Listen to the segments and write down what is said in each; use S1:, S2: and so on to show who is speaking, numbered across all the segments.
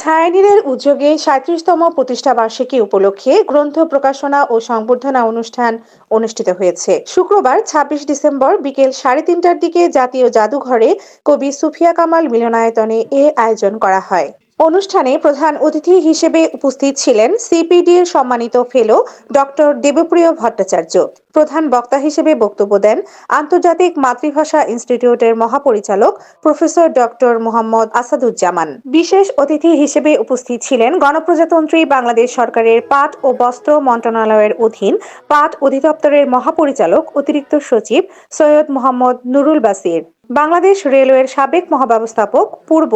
S1: ছায়ানীরের উদ্যোগে সাঁত্রিশতম প্রতিষ্ঠা বার্ষিকী উপলক্ষে গ্রন্থ প্রকাশনা ও সংবর্ধনা অনুষ্ঠান অনুষ্ঠিত হয়েছে। শুক্রবার, ছাব্বিশ ডিসেম্বর বিকেল সাড়ে তিনটার দিকে জাতীয় জাদুঘরে কবি সুফিয়া কামাল মিলনায়তনে এ আয়োজন করা হয়। অনুষ্ঠানে প্রধান অতিথি হিসেবে উপস্থিত ছিলেন সিপিডির সম্মানিত ফেলো ডক্টর দেবপ্রিয় ভট্টাচার্য। প্রধান বক্তা হিসেবে বক্তব্য দেন আন্তর্জাতিক মাতৃভাষা ইনস্টিটিউটের মহাপরিচালক প্রফেসর ডক্টর মোহাম্মদ আসাদুজ্জামান। বিশেষ অতিথি হিসেবে উপস্থিত ছিলেন গণপ্রজাতন্ত্রী বাংলাদেশ সরকারের পাট ও বস্ত্র মন্ত্রণালয়ের অধীন পাট অধিদপ্তরের মহাপরিচালক অতিরিক্ত সচিব সৈয়দ মোহাম্মদ নুরুল বাসির। বাংলাদেশ রেলওয়ের সাবেক মহাব্যবস্থাপক পূর্ব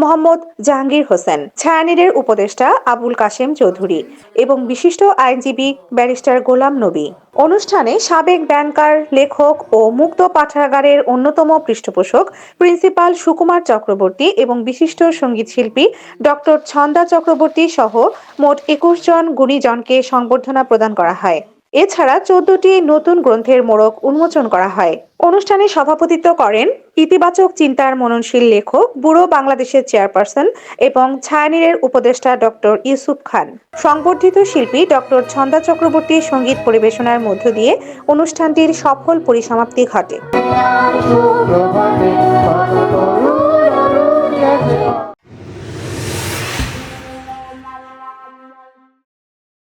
S1: মোহাম্মদ জাহাঙ্গীর হোসেন ছায়ানীরের উপদেষ্টা আবুল কাশেম চৌধুরী এবং বিশিষ্ট আইনজীবী ব্যারিস্টার গোলাম নবী। অনুষ্ঠানে সাবেক ব্যাংকার, লেখক ও মুক্ত পাঠাগারের অন্যতম পৃষ্ঠপোষক প্রিন্সিপাল সুকুমার চক্রবর্তী এবং বিশিষ্ট সংগীত শিল্পী ডক্টর ছন্দা চক্রবর্তী সহ মোট একুশ জন গুণীজনকে সংবর্ধনা প্রদান করা হয়। এছাড়া চোদ্দটি নতুন গ্রন্থের মোড়ক উন্মোচন করা হয়। অনুষ্ঠানে সভাপতিত্ব করেন ইতিবাচক চিন্তার মননশীল লেখক বুড়ো বাংলাদেশের চেয়ারপারসন এবং ছায়ানীরের উপদেষ্টা ডক্টর ইউসুফ খান। সংবর্ধিত শিল্পী ডক্টর ছন্দা চক্রবর্তী সংগীত পরিবেশনার মধ্য দিয়ে অনুষ্ঠানটির সফল পরিসমাপ্তি ঘটে।